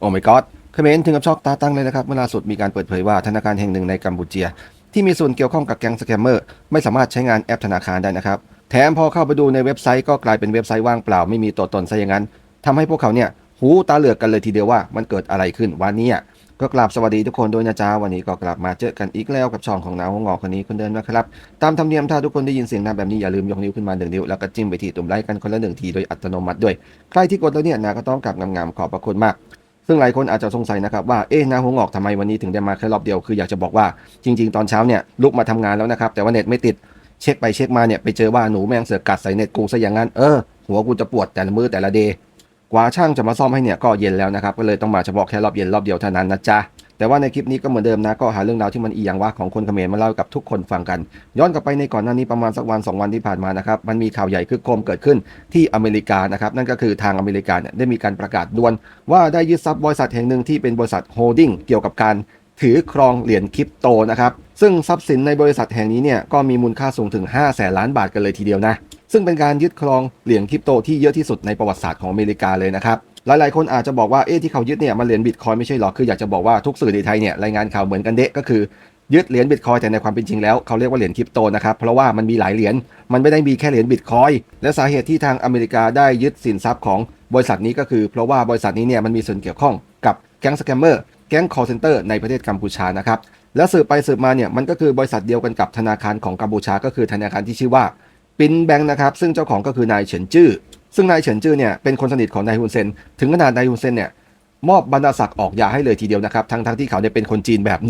โอ้ my god เขมรถึงกับช็อกตาตั้งเลยนะครับเมื่อล่าสุดมีการเปิดเผยว่าธนาคารแห่งหนึ่งในกัมพูเชียที่มีส่วนเกี่ยวข้องกับแก๊งสแกมเมอร์ไม่สามารถใช้งานแอปธนาคารได้นะครับ แถมพอเข้าไปดูในเว็บไซต์ก็กลายเป็นเว็บไซต์ว่างเปล่าไม่มีตัวตนซะอย่างนั้นทำให้พวกเขาเนี่ยหูตาเหลือกกันเลยทีเดียวว่ามันเกิดอะไรขึ้นวันนี้ก็กราบสวัสดีทุกคนด้วยนะจ๊ะวันนี้ก็กลับมาเจอกันอีกแล้วกับช่องของนาวหัวงอกคนนี้คนเดิมนะครับ ตามธรรมเนียมถ้าทุกคนได้ยินเสียงดังแบบนี้อย่าลืมยกนิ้วขึ้นมาหนึ่งนิ้วแล้วก็จิ้มไปที่ตุ่มไลค์กันคนละหนึ่งทีโดยอัตโนมัติด้วย ใครที่กดแล้วเนี่ยนาก็ต้องกลับงามๆขอบพระคุณมาก ซึ่งหลายคนอาจจะสงสัยนะครับว่าเอ๊ะนาหัวงอกทำไมวันนี้ถึงได้มาแค่รอบเดียวคืออยากจะบอกว่าจริง ๆ ตอนเช้าเนี่ยลุกมาทำงานแล้วนะครับแต่ว่าเน็ตไม่ติดเช็คไปเช็คมาเนี่ยไปเจอว่าหนูแมงเสือกกัดใส่เน็ตกูซะอย่างนั้นเออหัวกูจะปวดแต่ละมือแต่ละเดย์กว่าช่างจะมาซ่อมให้เนี่ยก็เย็นแล้วนะครับก็เลยต้องมาเฉพาะแค่รอบเย็นรอบเดียวเท่านั้นนะจ๊ะ แต่ว่าในคลิปนี้ก็เหมือนเดิมนะก็หาเรื่องราวที่มันอีหยังวะของคนเขมรมาเล่ากับทุกคนฟังกัน ย้อนกลับไปในก่อนหน้านี้ประมาณสักวัน 2 วันที่ผ่านมานะครับมันมีข่าวใหญ่คึกโครมเกิดขึ้นที่อเมริกานะครับนั่นก็คือทางอเมริกาเนี่ยได้มีการประกาศด่วน ว่าได้ยึดทรัพย์บริษัทแห่งหนึ่งที่เป็นบริษัทโฮลดิ้งเกี่ยวกับการถือครองเหรียญคริปโตนะครับซึ่งทรัพย์สินในบริษัทแห่งนี้เนี่ยก็มีมูลค่าสูงถึง 5 แสนล้านบาทกันเลยทีเดียวนะซึ่งเป็นการยึดครองเหรียญคริปโตที่เยอะที่สุดในประวัติศาสตร์ของอเมริกาเลยนะครับ หลายๆ คนอาจจะบอกว่าเอ๊ะที่เขายึดเนี่ยมันเหรียญบิตคอยไม่ใช่หรอคืออยากจะบอกว่าทุกสื่อในไทยเนี่ยรายงานข่าวเหมือนกันเดะก็คือยึดเหรียญบิตคอยแต่ในความเป็นจริงแล้วเขาเรียกว่าเหรียญคริปโตนะครับเพราะว่ามันมีหลายเหรียญมันไม่ได้มีแค่เหรียญบิตคอยและสาเหตุที่ทางอเมริกาได้ยึดสินทรัพย์ของบริษัทนี้ก็คือเพราะว่าบริษัทนี้เนี่ยมันมีส่วนเกี่ยวข้องกับแก๊งสแกมเมอร์แก๊ง call center ในประเทศกัมพูชานะครับและสืบไปสืบมาเนี่ยมันก็คือบริษัทเดียวกันกับธนาคารของกัมพูชาก็คือธนาคารที่ชื่อว่าปินแบงค์นะครับซึ่งเจ้าของก็คือนายเฉินจื้อ ซึ่งนายเฉินจื้อเนี่ยเป็นคนสนิทของนายฮุนเซน ถึงขนาดนายฮุนเซนเนี่ยมอบบรรดาศักดิ์ออกยาให้เลยทีเดียวนะครับ ทั้งทั้งที่เขาเนี่ยเป็นคนจีนแบบ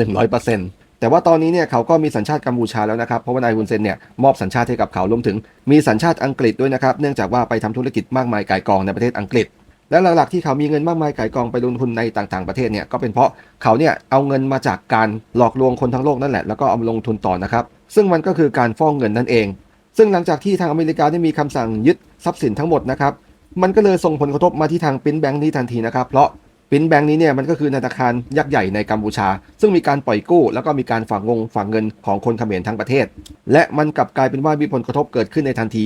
100%แต่ว่าตอนนี้เนี่ยเขาก็มีสัญชาติกัมพูชาแล้วนะครับ เพราะว่านายฮุนเซนเนี่ยมอบสัญชาติให้กับเขารวมถึง มีสัญชาติอังกฤษด้วยนะครับ เนื่องจากว่าไปทำธุรกิจมากมายก่ายกองในประเทศอังกฤษ และหลักๆที่เขามีเงินมากมายก่ายกองไปลงทุนในต่างๆประเทศเนี่ยก็เป็นเพราะเขาเนี่ยเอาเงินมาจากการหลอกลวงคนทั้งโลกนั่นแหละ แล้วก็เอามาลงทุนต่อนะครับ ซึ่งมันก็คือการฟ้องเงินนั่นเองซึ่งหลังจากที่ทางอเมริกาได้มีคำสั่งยึด ทรัพย์สินทั้งหมดนะครับมันก็เลยส่งผลกระทบมาที่ทางปิ้นแบงค์นี้ทันทีนะครับเพราะปิ้นแบงค์นี้เนี่ยมันก็คือธนาคารยักษ์ใหญ่ในกัมพูชา ซึ่งมีการปล่อยกู้ แล้วก็มีการฝากงงฝากเงินของคนเขมรทั้งประเทศ และมันกลับกลายเป็นว่ามีผลกระทบเกิดขึ้นในทันที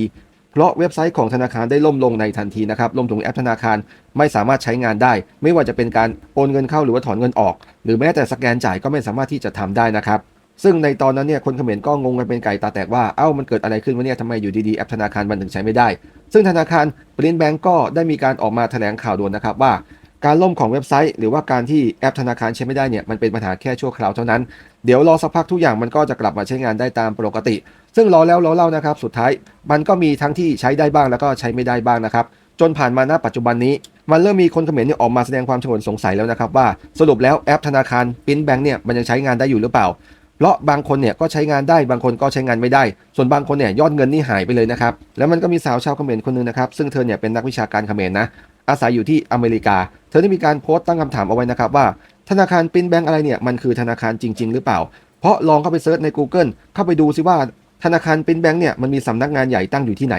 เพราะเว็บไซต์ของธนาคารได้ล่มลงในทันทีนะครับรวมถึงแอปธนาคารไม่สามารถใช้งานได้ ไม่ว่าจะเป็นการโอนเงินเข้าหรือว่าถอนเงินออก หรือแม้แต่สแกนจ่ายก็ไม่สามารถที่จะทำได้นะครับ ซึ่งในตอนนั้นเนี่ยคนเขมรก็งงกันเป็นไก่ตาแตกว่า เอ้ามันเกิดอะไรขึ้นวะเนี่ยทำไมอยู่ดีๆ แอปธนาคารมันถึงใช้ไม่ได้ ซึ่งธนาคารปรินแบงก์ก็ได้มีการออกมาแถลงข่าวด่วนนะครับว่า การล่มของเว็บไซต์ หรือว่าการที่แอปธนาคารใช้ไม่ได้เนี่ยมันเป็นปัญหาแค่ชั่วคราวเท่านั้น เดี๋ยวรอสักพักทุกอย่างมันก็จะกลับมาใช้งานได้ตามปกติ ซึ่งรอแล้วรอเล่านะครับสุดท้าย มันก็มีทั้งที่ใช้ได้บ้างแล้วก็ใช้ไม่ได้บ้างนะครับจนผ่านมาณปัจจุบันนี้ มันเริ่มมีคนเขมรเนี่ยออกมาแสดงความชงนสงสัยแล้วนะครับว่าสรุปแล้วแอปธนาคารปิ้นแบงค์เนี่ยมันยังใช้งานได้อยู่หรือเปล่า เพราะบางคนเนี่ยก็ใช้งานได้บางคนก็ใช้งานไม่ได้ ส่วนบางคนเนี่ยยอดเงินนี่หายไปเลยนะครับ แล้วมันก็มีสาวชาวเขมรคนหนึงนะครับ ซึ่งเธอเนี่ยเป็นนักวิชาการเขมรนะ อาศัยอยู่ที่อเมริกา เธอได้มีการโพสต์ตั้งคำถามเอาไว้นะครับว่า ธนาคารปินแบงอะไรเนี่ยมันคือธนาคารจริง ๆ หรือเปล่า เพราะลองเข้าไปเซิร์ชใน Google เข้าไปดูซิว่าธนาคารปินแบงเนี่ยมันมีสำนักงานใหญ่ตั้งอยู่ที่ไหน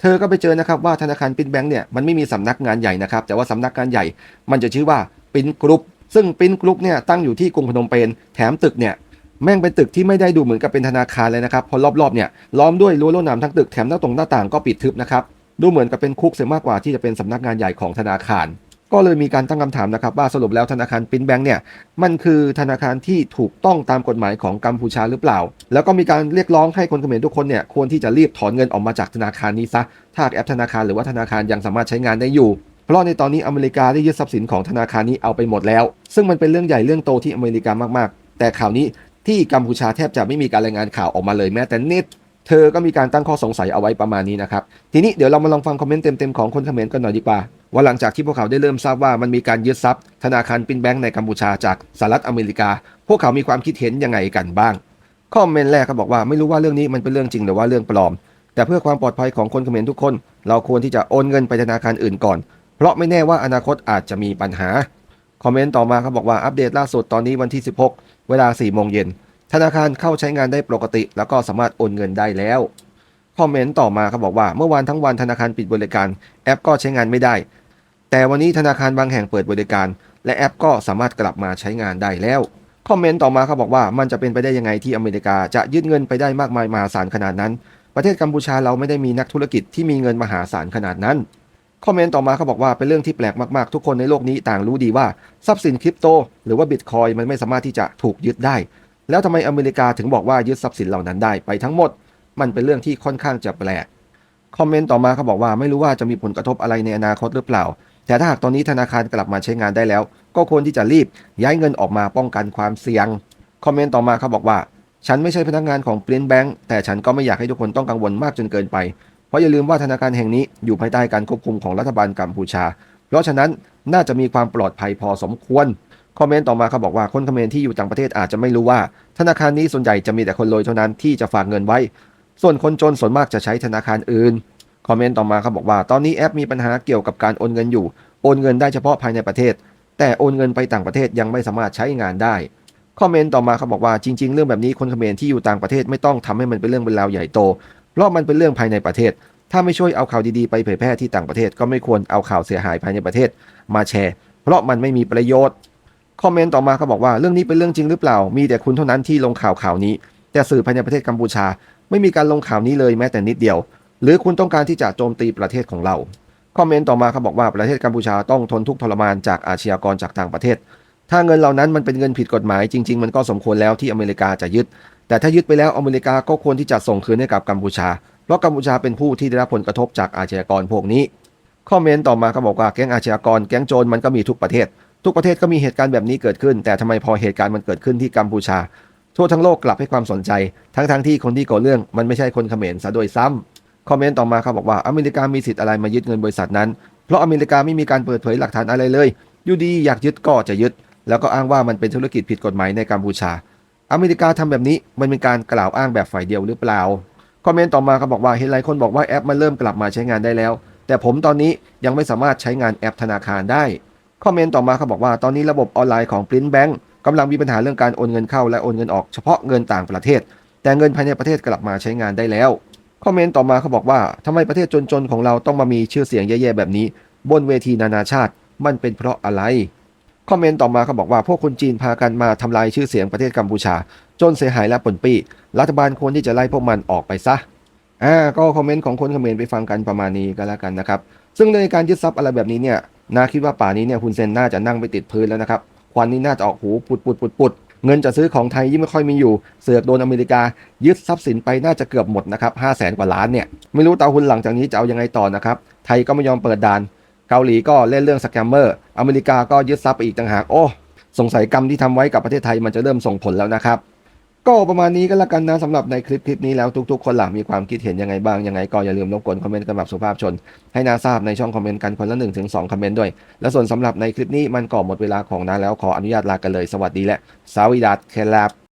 เธอก็ไปเจอนะครับว่าธนาคารปินแบงเนี่ยมันไม่มีสำนักงานใหญ่นะครับ แต่ว่าสำนักงานใหญ่ มันจะชื่อว่าปินกรุ๊ปซึ่งปินกรุ๊ปเนี่ยตั้งอยู่ที่กรุงพนมเปญแถมตึกเนี่ย แม่งเป็นตึกที่ไม่ได้ดูเหมือนกับเป็นธนาคารเลยนะครับเพอรอบๆเนี่ยล้อมด้วยรั้วลวดหนามทั้งตึกแถมหน้าตรงหน้าต่างก็ปิดทึบนะครับ ดูเหมือนกับเป็นคุกเสียมากกว่าที่จะเป็นสำนักงานใหญ่ของธนาคาร ก็เลยมีการตั้งคำถามนะครับว่าสรุปแล้วธนาคารปินแบงค์เนี่ยมันคือธนาคารที่ถูกต้องตามกฎหมายของกัมพูชาหรือเปล่า แล้วก็มีการเรียกร้องให้คนเขมรทุกคนเนี่ยควรที่จะรีบถอนเงินออกมาจากธนาคารนี้ซะ ถ้าแอปธนาคารหรือว่าธนาคารยังสามารถใช้งานได้อยู่เพราะในตอนนี้อเมริกาได้ยึดทรัพย์สินของธนาคารนี้เอาไปหมดแล้ว ซึ่งมันเป็นเรื่องใหญ่เรื่องโตที่อเมริกามากๆ แต่ข่าวนี้ ที่กัมพูชาแทบจะไม่มีการรายงานข่าวออกมาเลยแม้แต่นิดเธอก็มีการตั้งข้อสงสัยเอาไว้ประมาณนี้นะครับ ทีนี้เดี๋ยวเรามาลองฟังคอมเมนต์เต็มๆของคนเขมรกันหน่อยดีกว่า ว่าหลังจากที่พวกเขาได้เริ่มทราบว่ามันมีการยึดทรัพย์ ธนาคารปินแบงก์ในกัมพูชาจากสหรัฐอเมริกา พวกเขามีความคิดเห็นยังไงกันบ้าง คอมเมนต์แรกเขาบอกว่าไม่รู้ว่าเรื่องนี้มันเป็นเรื่องจริงหรือว่าเรื่องปลอม แต่เพื่อความปลอดภัยของคนเขมรทุกคน เราควรที่จะโอนเงินไปธนาคารอื่นก่อน เพราะไม่แน่ว่าอนาคตอาจจะมีปัญหา คอมเมนต์ต่อมาเขาบอกว่าอัปเดตล่าสุดตอนนี้วันที่ 16 เวลา4โมงเย็น ธนาคารเข้าใช้งานได้ปกติ แล้วก็สามารถโอนเงินได้แล้วคอมเมนต์ต่อมาเขาบอกว่าเมื่อวานทั้งวันธนาคารปิดบริการแอปก็ใช้งานไม่ได้ แต่วันนี้ธนาคารบางแห่งเปิดบริการ และแอปก็สามารถกลับมาใช้งานได้แล้วคอมเมนต์ต่อมาเขาบอกว่ามันจะเป็นไปได้ยังไงที่อเมริกาจะยึดเงินไปได้มากมายมหาศาลขนาดนั้น ประเทศกัมพูชาเราไม่ได้มีนักธุรกิจที่มีเงินมหาศาลขนาดนั้นคอมเมนต์ต่อมาเขาบอกว่าเป็นเรื่องที่แปลกมากๆ ทุกคนในโลกนี้ต่างรู้ดีว่าทรัพย์สินคริปโต หรือว่าบิตคอยมันไม่สามารถที่จะถูกยึดได้ แล้วทำไมอเมริกาถึงบอกว่ายึดทรัพย์สินเหล่านั้นได้ไปทั้งหมด มันเป็นเรื่องที่ค่อนข้างจะแปลก คอมเมนต์ต่อมาเขาบอกว่าไม่รู้ว่าจะมีผลกระทบอะไรในอนาคตหรือเปล่า แต่ถ้าหากตอนนี้ธนาคารกลับมาใช้งานได้แล้ว ก็ควรที่จะรีบย้ายเงินออกมาป้องกันความเสี่ยง คอมเมนต์ต่อมาเขาบอกว่า ฉันไม่ใช่พนักงานของ Print Bank แต่ฉันก็ไม่อยากให้ทุกคนต้องกังวลมากจนเกินไป เพราะอย่าลืมว่าธนาคารแห่งนี้อยู่ภายใต้การควบคุมของรัฐบาลกัมพูชา เพราะฉะนั้นน่าจะมีความปลอดภัยพอสมควร คอมเมนต์ต่อมาเขาบอกว่าคนเขมรที่อยู่ต่างประเทศอาจจะไม่รู้ว่า ธนาคารนี้ส่วนใหญ่จะมีแต่คนรวยเท่านั้นที่จะฝากเงินไว้ ส่วนคนจนส่วนมากจะใช้ธนาคารอื่นคอมเมนต์ต่อมาเขาบอกว่า ตอนนี้แอปมีปัญหาเกี่ยวกับการโอนเงินอยู่ โอนเงินได้เฉพาะภายในประเทศ แต่โอนเงินไปต่างประเทศยังไม่สามารถใช้งานได้คอมเมนต์ต่อมาเขาบอกว่าจริง ๆ เรื่องแบบนี้คนเขมรที่อยู่ต่างประเทศไม่ต้องทำให้มันเป็นเรื่องเป็นราวใหญ่โต เพราะมันเป็นเรื่องภายในประเทศ ถ้าไม่ช่วยเอาข่าวดีๆไปเผยแพร่ที่ต่างประเทศ ก็ไม่ควรเอาข่าวเสียหายภายในประเทศ มาแชร์ เพราะมันไม่มีประโยชน์ คอมเมนต์ต่อมาเขาบอกว่าเรื่องนี้เป็นเรื่องจริงหรือเปล่า มีแต่คุณเท่านั้นที่ลงข่าวข่าวนี้ แต่สื่อภายในประเทศกัมพูชา ไม่มีการลงข่าวนี้เลยแม้แต่นิดเดียว หรือคุณต้องการที่จะโจมตีประเทศของเราคอมเมนต์ต่อมาเขาบอกว่าประเทศกัมพูชาต้องทนทุกข์ทรมานจากอาชญากรจากต่างประเทศ ถ้าเงินเหล่านั้นมันเป็นเงินผิดกฎหมายจริง ๆ มันก็สมควรแล้วที่อเมริกาจะยึด แต่ถ้ายึดไปแล้วอเมริกาก็ควรที่จะส่งคืนให้กับกัมพูชา เพราะกัมพูชาเป็นผู้ที่ได้รับผลกระทบจากอาชญากรพวกนี้คอมเมนต์ต่อมาเขาบอกว่าแก๊งอาชญากรแก๊งโจรมันก็มีทุกประเทศ ทุกประเทศก็มีเหตุการณ์แบบนี้เกิดขึ้น แต่ทำไมพอเหตุการณ์มันเกิดขึ้นที่กัมพูชา ทั่วทั้งโลกกลับให้ความสนใจ ทั้งๆทที่คนที่ก่อเรื่องมันไม่ใช่คนเขมรซะโดยซ้ำคอมเมนต์ต่อมาเขาบอกว่าอเมริกามีสิทธิ์อะไรมายึดเงินบริษัทนั้น เพราะอเมริกาไม่มีการเปิดเผยหลักฐานอะไรเลย อยู่ดีอยากยึดก็จะยึด แล้วก็อ้างว่ามันเป็นธุรกิจผิดกฎหมายในกัมพูชา อเมริกาทำแบบนี้มันเป็นการกล่าวอ้างแบบฝ่ายเดียวหรือเปล่า คอมเมนต์ต่อมาเขาบอกว่าเห็นหลายคนบอกว่าแอปมันเริ่มกลับมาใช้งานได้แล้ว แต่ผมตอนนี้ยังไม่สามารถใช้งานแอปธนาคารได้ คอมเมนต์ต่อมาเขาบอกว่าตอนนี้ระบบออนไลน์ของ Print Bank กำลังมีปัญหาเรื่องการโอนเงินเข้าและโอนเงินออกเฉพาะเงินต่างประเทศ แต่เงินภายในประเทศกลับมาใช้งานได้แล้วคอมเมนต์ต่อมาเขาบอกว่าทำไมประเทศจนๆของเราต้องมามีชื่อเสียงแย่ๆแบบนี้ บนเวทีนานาชาติ มันเป็นเพราะอะไรคอมเมนต์ต่อมาเขาบอกว่าพวกคนจีนพากันมาทำลายชื่อเสียงประเทศกัมพูชา จนเสียหายและปนปี้รัฐบาลควรที่จะไล่พวกมันออกไปซะ อ่าก็คอมเมนต์ของคนเขมรไปฟังกันประมาณนี้ก็แล้วกันนะครับ ซึ่งในการยึดทรัพย์อะไรแบบนี้เนี่ยนาคิดว่าป่านี้เนี่ยคุณเซนน่าจะนั่งไปติดพื้นแล้วนะครับควันนี้น่าจะออกหูปุดปุดปุดปุดเงินจะซื้อของไทยยิ่งไม่ค่อยมีอยู่ เสือกโดนอเมริกา ยึดทรัพย์สินไปน่าจะเกือบหมดนะครับห้าแสนกว่าล้านเนี่ยไม่รู้เตาหุนหลังจากนี้จะเอายังไงต่อนะครับไทยก็ไม่ยอมเปิดด่าน เกาหลีก็เล่นเรื่องสแกมเมอร์ อเมริกาก็ยึดทรัพย์ไปอีกต่างหากโอ้สงสัยกรรมที่ทำไว้กับประเทศไทยมันจะเริ่มส่งผลแล้วนะครับ ก็ประมาณนี้ก็แล้วกันนะสำหรับในคลิปคลิปนี้แล้วทุกๆคนหลังมีความคิดเห็นยังไงบ้าง ยังไงก็อย่าลืมรบกวนคอมเมนต์กันแบบสุภาพชน ให้นาทราบในช่องคอมเมนต์กันคนละ1นถึงสคอมเมนต์ด้วย และส่วนสำหรับในคลิปนี้มันก็หมดเวลาของนาแล้วขออนุญาตลากันเลยสวัสดีและสวัสดีดัสเคลบ